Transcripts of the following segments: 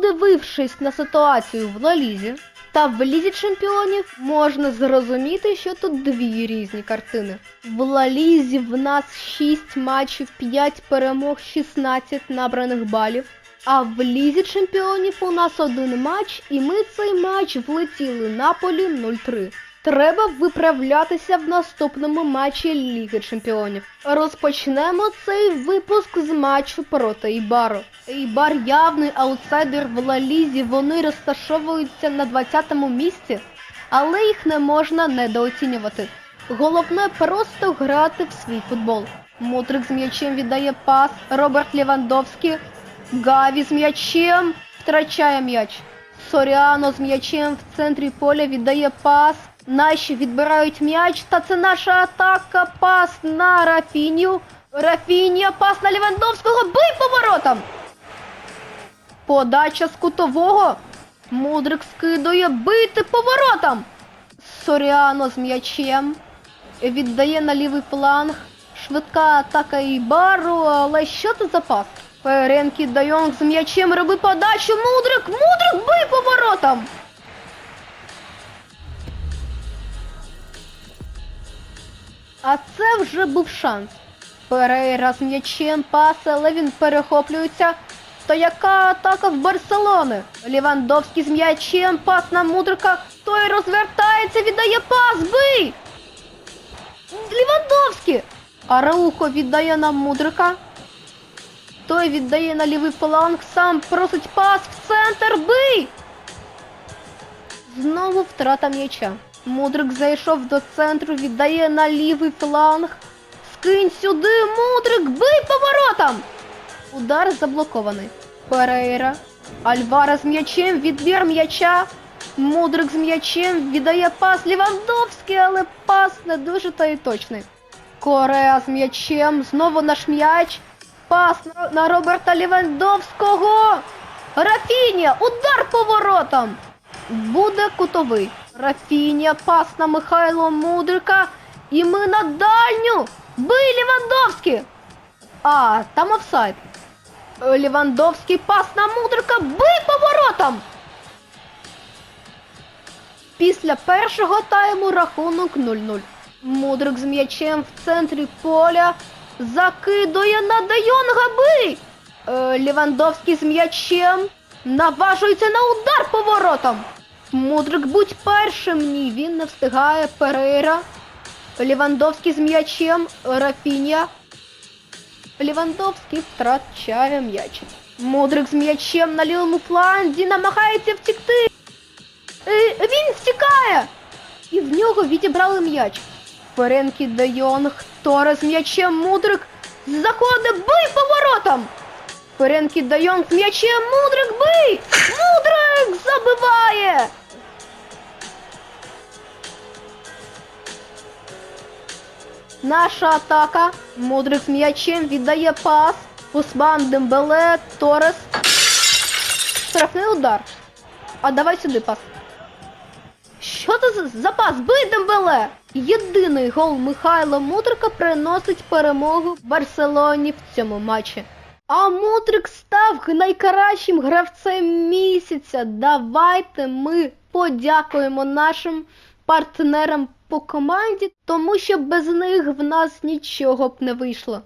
Подивившись на ситуацію в Лалізі та в Лізі чемпіонів, можна зрозуміти, що тут дві різні картини. В Лалізі в нас 6 матчів, 5 перемог, 16 набраних балів. А в Лізі чемпіонів у нас один матч, і ми цей матч влетіли на полі 0-3. Треба виправлятися в наступному матчі Ліги Чемпіонів. Розпочнемо цей випуск з матчу проти Ейбару. Ейбар явний аутсайдер в Ла-Лізі, вони розташовуються на 20-му місці, але їх не можна недооцінювати. Головне просто грати в свій футбол. Мутрик з м'ячем віддає пас, Роберт Лівандовський, Гаві з м'ячем втрачає м'яч. Соріано з м'ячем в центрі поля віддає пас. Наші відбирають м'яч, та це наша атака. Пас на Рафіню. Рафінія, пас на Лівандовського. Бий поворотом! Подача з кутового. Мудрик скидує бити поворотом. Соріано з м'ячем. Віддає на лівий фланг. Швидка атака Ібару, але що це за пас? Ференкі Дайонг з м'ячем роби подачу. Мудрик, мудрик, бий поворотом. А це вже був шанс. Перейра з м'ячем пас, але він перехоплюється. То яка атака в Барселони? Лівандовський з м'ячем, пас на мудрика, той розвертається, віддає пас, бий! Лівандовський! Араухо віддає на мудрика. Той віддає на лівий фланг, сам просить пас в центр, бий! Знову втрата м'яча. Мудрик зайшов до центру, віддає на лівий фланг. Скинь сюди, мудрик, бий поворотом! Удар заблокований. Перейра. Альвара з м'ячем, відбір м'яча. Мудрик з м'ячем віддає пас Лівандовський, але пас не дуже та й точний. Кореа з м'ячем, знову наш м'яч. Пас на- Роберта Лівандовського. Рафінія, удар поворотом. Буде кутовий. Рафінія, пас на Михайло Мудрика. І ми на дальню. Бий Лівандовський. А, там офсайд. Лівандовський пас на Мудрика. Бий поворотом. Після першого тайму рахунок 0-0. Мудрик з м'ячем в центрі поля. Закидує на Дайонга бий. Е, Лівандовський з м'ячем. Наважується на удар поворотом. Мудрик будь першим. Ні, він не встигає. Перейра. Лівандовський з м'ячем. Рафінія. Лівандовський втрачає м'яч. Мудрик з м'ячем на лівому фланзі намагається втікти. Е, він втікає! І в нього відібрали м'яч. Ференкі де Йонг, Торе з м'ячем Мудрик заходить, бий поворотом! Ференкі де Йонг з м'ячем Мудрик бий! Мудрик забиває! Наша атака. Мудрик м'ячем віддає пас. Усман Дембеле, Торес. Штрафний удар. А давай сюди пас. Що це за- за пас? Бий Дембеле! Єдиний гол Михайла Мудрика приносить перемогу Барселоні в цьому матчі. А Мудрик став найкращим гравцем місяця. Давайте ми подякуємо нашим партнерам по команді, тому що без них в нас нічого б не вийшло.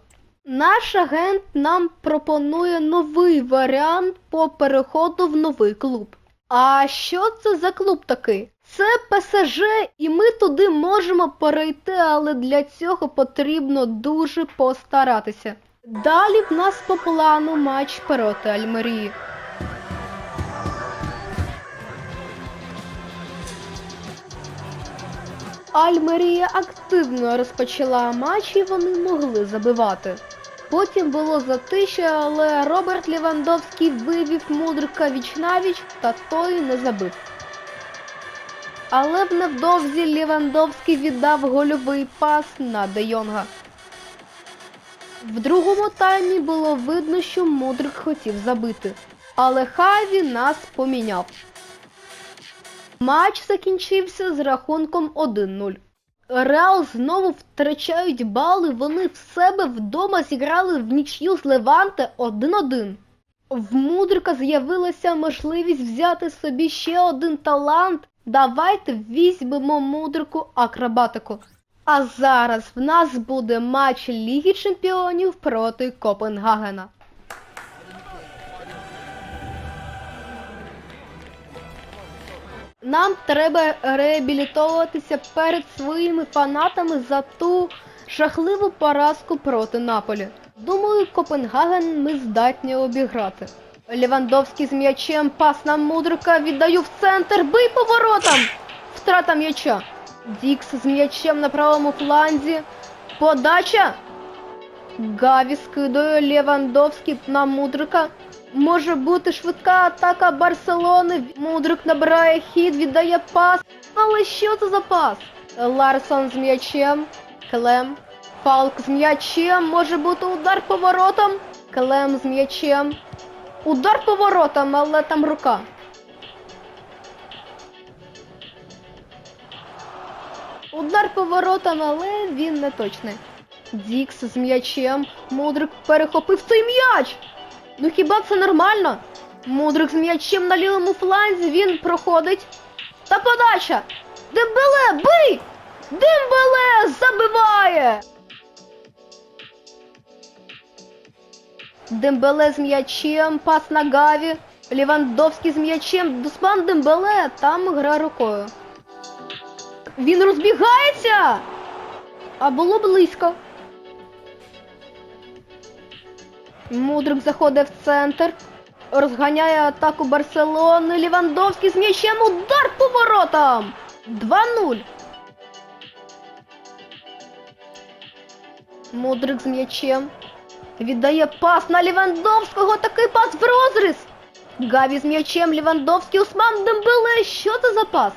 Наш агент нам пропонує новий варіант по переходу в новий клуб. А що це за клуб такий? Це ПСЖ, і ми туди можемо перейти, але для цього потрібно дуже постаратися. Далі в нас по плану матч проти Альмерії. Альмерія активно розпочала матч і вони могли забивати. Потім було затище, але Роберт Лівандовський вивів мудрика віч-навіч, та той не забив. Але в невдовзі Лівандовський віддав гольовий пас на Де Йонга. В другому таймі було видно, що Мудрик хотів забити. Але Хаві нас поміняв. Матч закінчився з рахунком 1-0. Реал знову втрачають бали, вони в себе вдома зіграли в нічю з Леванте 1-1. В Мудрика з'явилася можливість взяти собі ще один талант. Давайте візьмемо мудрику акробатику. А зараз в нас буде матч Ліги Чемпіонів проти Копенгагена. Нам треба реабілітовуватися перед своїми фанатами за ту жахливу поразку проти Наполі. Думаю, Копенгаген ми здатні обіграти. Лівандовський з м'ячем, пас на мудрика, віддаю в центр, бий поворотом! Втрата м'яча. Дікс з м'ячем на правому фланзі. Подача. Гаві скидує Левандовський на Мудрика. Може бути швидка атака Барселони. Мудрик набирає хід, віддає пас. Але що це за пас? Ларсон з м'ячем. Клем. Фалк з м'ячем. Може бути удар поворотом. Клем з м'ячем. Удар поворотом, але там рука. Удар поворотом, але він не точний. Дікс з м'ячем. Мудрик перехопив цей м'яч. Ну хіба це нормально? Мудрик з м'ячем на лівому фланзі, він проходить. Та подача! Дембеле, бий! Дембеле забиває! Дембеле з м'ячем, пас на Гаві. Лівандовський з м'ячем. Дусман Дембеле, там гра рукою. Він розбігається! А було близько. Мудрик заходить в центр. Розганяє атаку Барселони. Лівандовський з м'ячем. Удар по воротам! 2-0. Мудрик з м'ячем. Віддає пас на Лівандовського. Такий пас в розріз. Гаві з м'ячем. Лівандовський. Усман Дембеле. Що це за пас?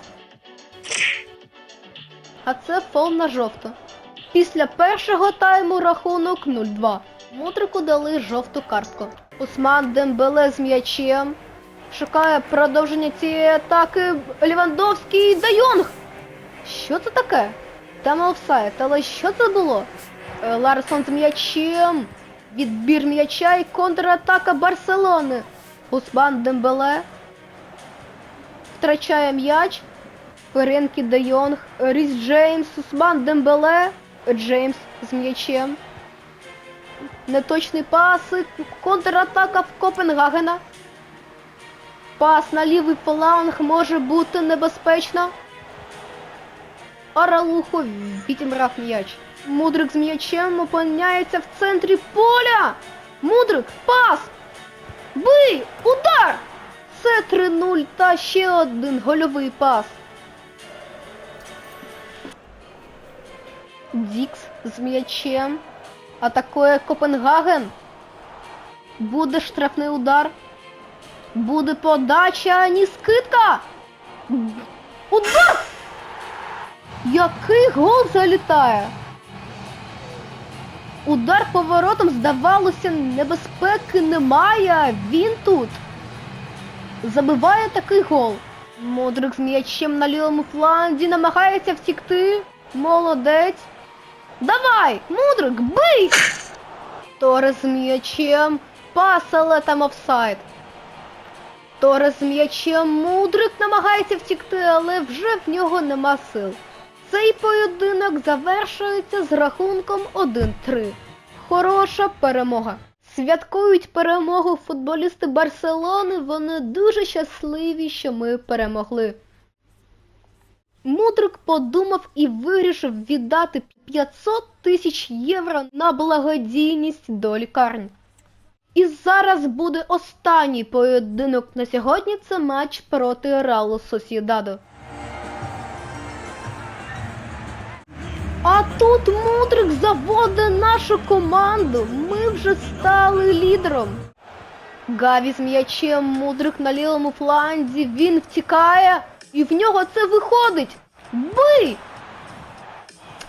А це фол на жовто. Після першого тайму рахунок 0-2. Мудрику дали жовту картку. Усман Дембеле з м'ячем. Шукає продовження цієї атаки. Лівандовський Дайонг. Що це таке? Там офсайд, але що це було? Е, Ларсон з м'ячем. Відбір м'яча і контратака Барселони. Усман Дембеле. Втрачає м'яч. Ференкі Де Йонг, Ріс Джеймс, Усман Дембеле, Джеймс з м'ячем. Неточний пас, контратака в Копенгагена. Пас на лівий фланг може бути небезпечно. Аралухо відібрав м'яч. Мудрик з м'ячем опиняється в центрі поля. Мудрик, пас! Бий! Удар! Це 3-0 та ще один гольовий пас. Дікс з м'ячем. Атакує Копенгаген. Буде штрафний удар. Буде подача, ні скидка. Удар! Який гол залітає? Удар поворотом, здавалося, небезпеки немає. Він тут. Забиває такий гол. Модрик з м'ячем на лівому фланзі намагається втікти. Молодець. Давай, Мудрик, бий! Торес м'ячем. Пас, там офсайд. Торес м'ячем. Мудрик намагається втікти, але вже в нього нема сил. Цей поєдинок завершується з рахунком 1-3. Хороша перемога. Святкують перемогу футболісти Барселони. Вони дуже щасливі, що ми перемогли. Мудрик подумав і вирішив віддати 500 тисяч євро на благодійність до лікарні. І зараз буде останній поєдинок на сьогодні. Це матч проти Реалу Сосідаду. А тут Мудрик заводить нашу команду. Ми вже стали лідером. Гаві з м'ячем, Мудрик на лівому фланзі, він втікає, і в нього це виходить. Бий!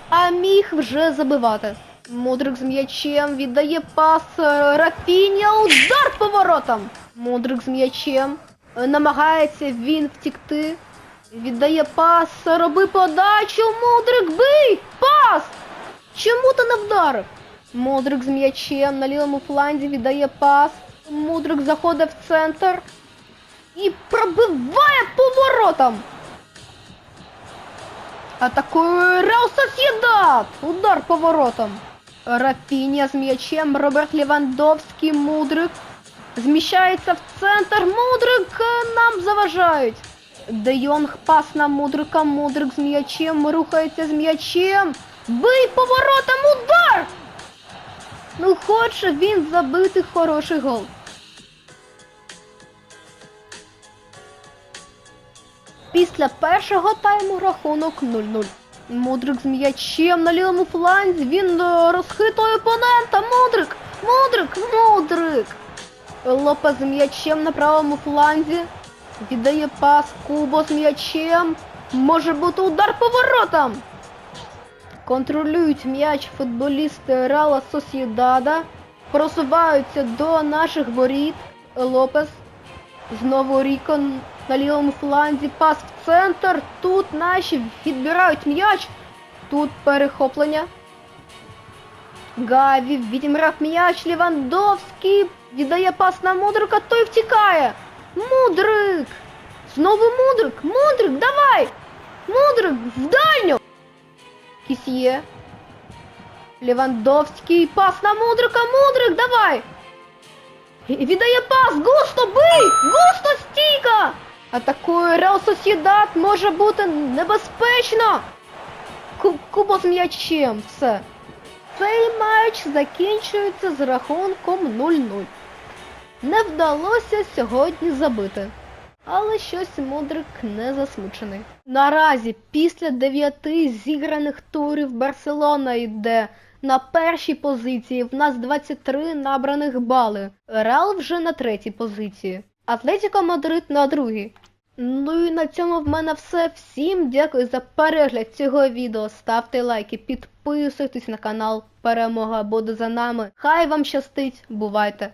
А міг вже забивати. Мудрик з м'ячем віддає пас е, Рафіня, удар поворотом. Мудрик з м'ячем. е, Намагається він втікти. Віддає пас, роби подачу, Мудрик, бий! Пас! Чому ти не вдарив? Мудрик з м'ячем на лівому фланзі віддає пас. Мудрик заходить в центр і пробиває поворотом. Атакує Реал Сосєдад! Удар поворотом. Рафіня з м'ячем, Роберт Лівандовський, Мудрик. Зміщається в центр. Мудрик е, нам заважають. Де Йонг пас на Мудрика. Мудрик з м'ячем, рухається з м'ячем. Бий поворотом удар! Ну, хоче він забити хороший гол. Після першого тайму рахунок 0-0. Мудрик з м'ячем на лівому фланзі. Він е, розхитує опонента. Мудрик! Мудрик! Мудрик! Лопес з м'ячем на правому фланзі. Віддає пас Кубо з м'ячем. Може бути удар поворотом. Контролюють м'яч футболісти Реала Сосєдада. Просуваються до наших воріт. Лопес. Знову Ріко на лівому фланзі. Пас в центр. Тут наші відбирають м'яч. Тут перехоплення. Гаві відімрав м'яч. Лівандовський віддає пас на Мудрика, той втікає. Мудрик! Знову Мудрик! Мудрик, давай! Мудрик, в дальню! Кісьє. Лівандовський пас на Мудрика. Мудрик, давай! І- Віддає пас! Густо, бий! Густо стійка! Атакує Реал Сосєдад, може бути небезпечно! Кубо з м'ячем, все. Цей матч закінчується з рахунком 0-0. Не вдалося сьогодні забити. Але щось мудрик не засмучений. Наразі, після дев'яти зіграних турів Барселона йде на першій позиції. В нас 23 набраних бали. Реал вже на третій позиції. Атлетіко Мадрид на другій. Ну і на цьому в мене все. Всім дякую за перегляд цього відео. Ставте лайки, підписуйтесь на канал. Перемога буде за нами. Хай вам щастить, бувайте!